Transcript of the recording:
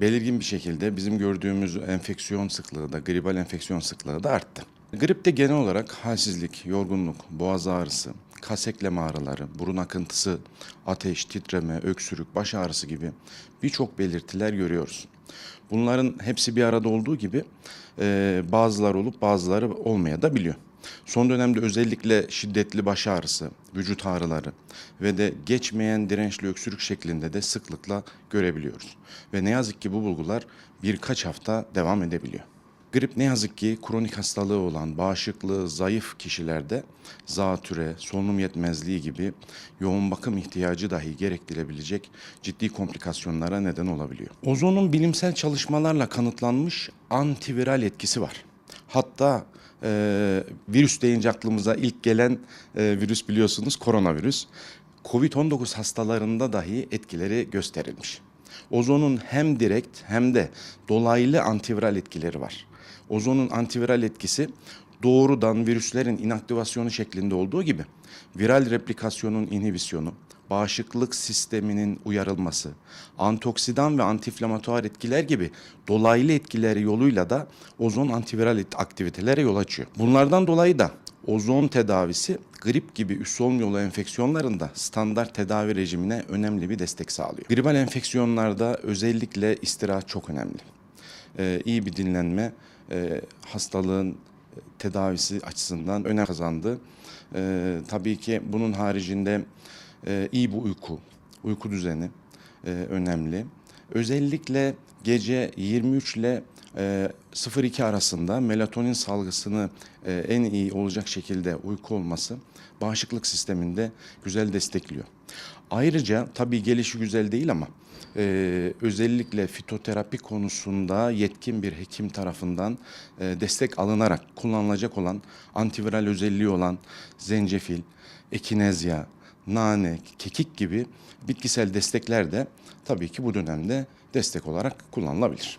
belirgin bir şekilde bizim gördüğümüz enfeksiyon sıklığı da, gribal enfeksiyon sıklığı da arttı. Gripte genel olarak halsizlik, yorgunluk, boğaz ağrısı, kas eklemi ağrıları, burun akıntısı, ateş, titreme, öksürük, baş ağrısı gibi birçok belirtiler görüyoruz. Bunların hepsi bir arada olduğu gibi bazıları olup bazıları olmaya da biliyor. Son dönemde özellikle şiddetli baş ağrısı, vücut ağrıları ve de geçmeyen dirençli öksürük şeklinde de sıklıkla görebiliyoruz. Ve ne yazık ki bu bulgular birkaç hafta devam edebiliyor. Grip ne yazık ki kronik hastalığı olan, bağışıklığı zayıf kişilerde zatüre, solunum yetmezliği gibi yoğun bakım ihtiyacı dahi gerektirebilecek ciddi komplikasyonlara neden olabiliyor. Ozonun bilimsel çalışmalarla kanıtlanmış antiviral etkisi var. Hatta e, virüs deyince aklımıza ilk gelen e, virüs biliyorsunuz koronavirüs. Covid-19 hastalarında dahi etkileri gösterilmiş. Ozonun hem direkt hem de dolaylı antiviral etkileri var. Ozonun antiviral etkisi doğrudan virüslerin inaktivasyonu şeklinde olduğu gibi viral replikasyonun inhibisyonu, bağışıklık sisteminin uyarılması, antioksidan ve antiinflamatuar etkiler gibi dolaylı etkileri yoluyla da ozon antiviral aktivitelere yol açıyor. Bunlardan dolayı da ozon tedavisi grip gibi üst solunum yolu enfeksiyonlarında standart tedavi rejimine önemli bir destek sağlıyor. Gribal enfeksiyonlarda özellikle istirahat çok önemli. Ee, iyi bir dinlenme e, hastalığın tedavisi açısından önem kazandı. Ee, tabii ki bunun haricinde e, iyi bir uyku, uyku düzeni e, önemli. Özellikle gece 23 ile e, 02 arasında melatonin salgısını e, en iyi olacak şekilde uyku olması bağışıklık sisteminde güzel destekliyor. Ayrıca tabii gelişi güzel değil ama e, özellikle fitoterapi konusunda yetkin bir hekim tarafından e, destek alınarak kullanılacak olan antiviral özelliği olan zencefil, ekinezya, nane, kekik gibi bitkisel destekler de tabii ki bu dönemde destek olarak kullanılabilir.